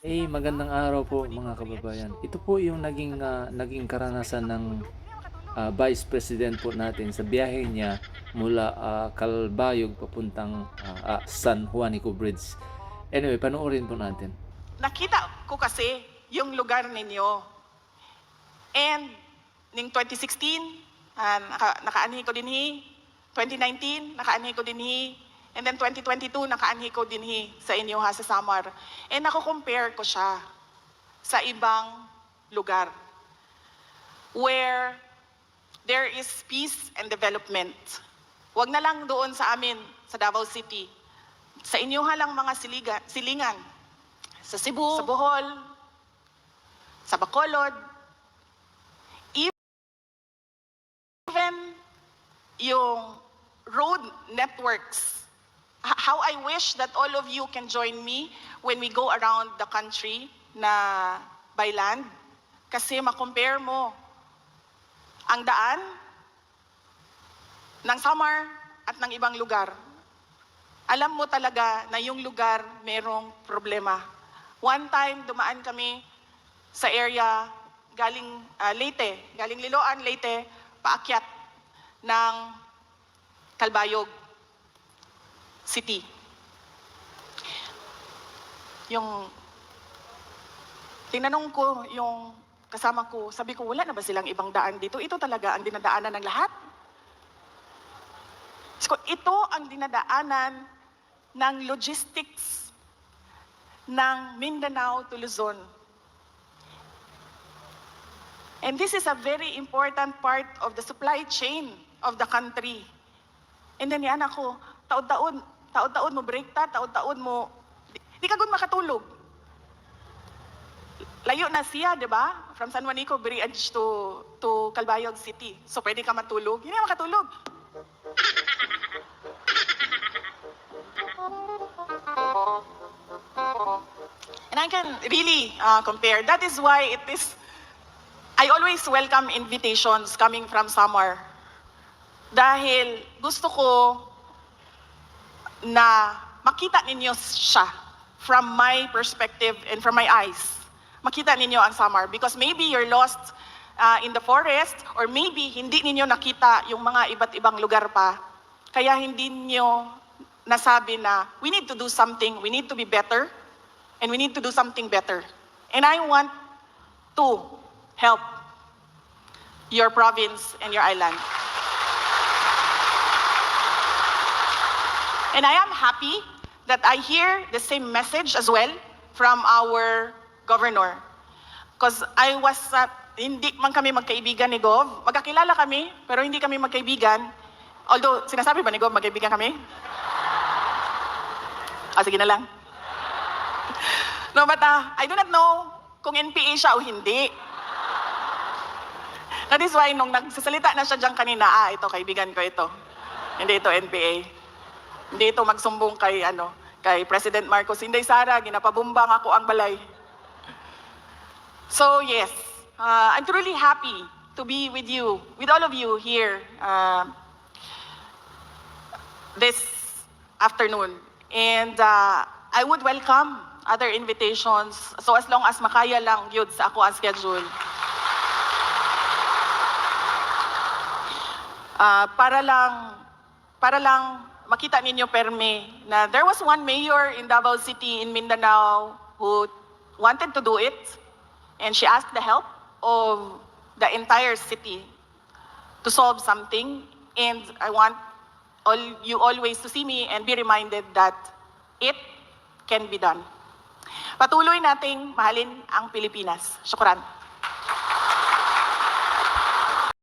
Eh, magandang araw po mga kababayan. Ito po yung naging ah, naging karanasan ng ah, Vice President po natin sa biyahe niya mula ah, Calbayog papuntang ah, ah, San Juanico Bridge. Anyway, panoorin po natin. nakita ko kasi yung lugar ninyo. And, ning 2016, ah, naka, nakaanhi ko din hi. 2019, nakaanhi ko din hi. And then 2022, nakaanhi ko din hi sa inyo ha, sa Samar. And ako-compare ko siya sa ibang lugar where there is peace and development. Huwag na lang doon sa amin, sa Davao City. Sa inyo ha lang mga siliga, silingan. Sa Cebu, sa Bohol, sa Bacolod, even yung road networks. How I wish that all of you can join me when we go around the country na by land. Kasi makompare mo ang daan ng Samar at ng ibang lugar. Alam mo talaga na yung lugar merong problema. One time, dumaan kami sa area galing ah, Leyte, galing Liloan, Leyte, paakyat ng Calbayog City. Yung tinanong ko yung kasama ko, sabi ko, wala na ba silang ibang daan dito? Ito talaga ang dinadaanan ng lahat. So, ito ang dinadaanan ng logistics ng Mindanao to Luzon. And this is a very important part of the supply chain of the country. And then yan ako, taon-taon, taon-taon mo break ta, taon-taon mo, di, di ka gun makatulog. Layo na siya, di ba? From San Juanico Bridge to, to Calbayog City. So pwede ka matulog. Hindi ka makatulog. And I can really uh, compare. That is why it is, I always welcome invitations coming from Samar. Dahil gusto ko na makita ninyo siya from my perspective and from my eyes. Makita ninyo ang Samar because maybe you're lost uh, in the forest or maybe hindi ninyo nakita yung mga iba't ibang lugar pa. Kaya hindi niyo nasabi na we need to do something, we need to be better, and we need to do something better. And I want to help your province and your island. And I am happy that I hear the same message as well from our governor. Because I was, uh, hindi man kami magkaibigan ni Gov. Magkakilala kami, pero hindi kami magkaibigan. Although, sinasabi ba ni Gov magkaibigan kami? Ah, sige na lang. No, but uh, I do not know kung NPA siya o hindi. That is why nung nagsasalita na siya dyan kanina, ah, ito, kaibigan ko ito. Hindi ito NPA. Hindi ito magsumbong kay, ano, kay President Marcos. Hindi, Sara, ginapabumbang ako ang balay. So, yes, uh, I'm truly happy to be with you, with all of you here uh, this afternoon. And uh, I would welcome other invitations so as long as makaya lang yun sa ako ang schedule. Ah, para lang para lang makita ninyo perme na there was one mayor in Davao City in Mindanao who wanted to do it and she asked the help of the entire city to solve something and I want all you always to see me and be reminded that it can be done. Patuloy nating mahalin ang Pilipinas. Syukran.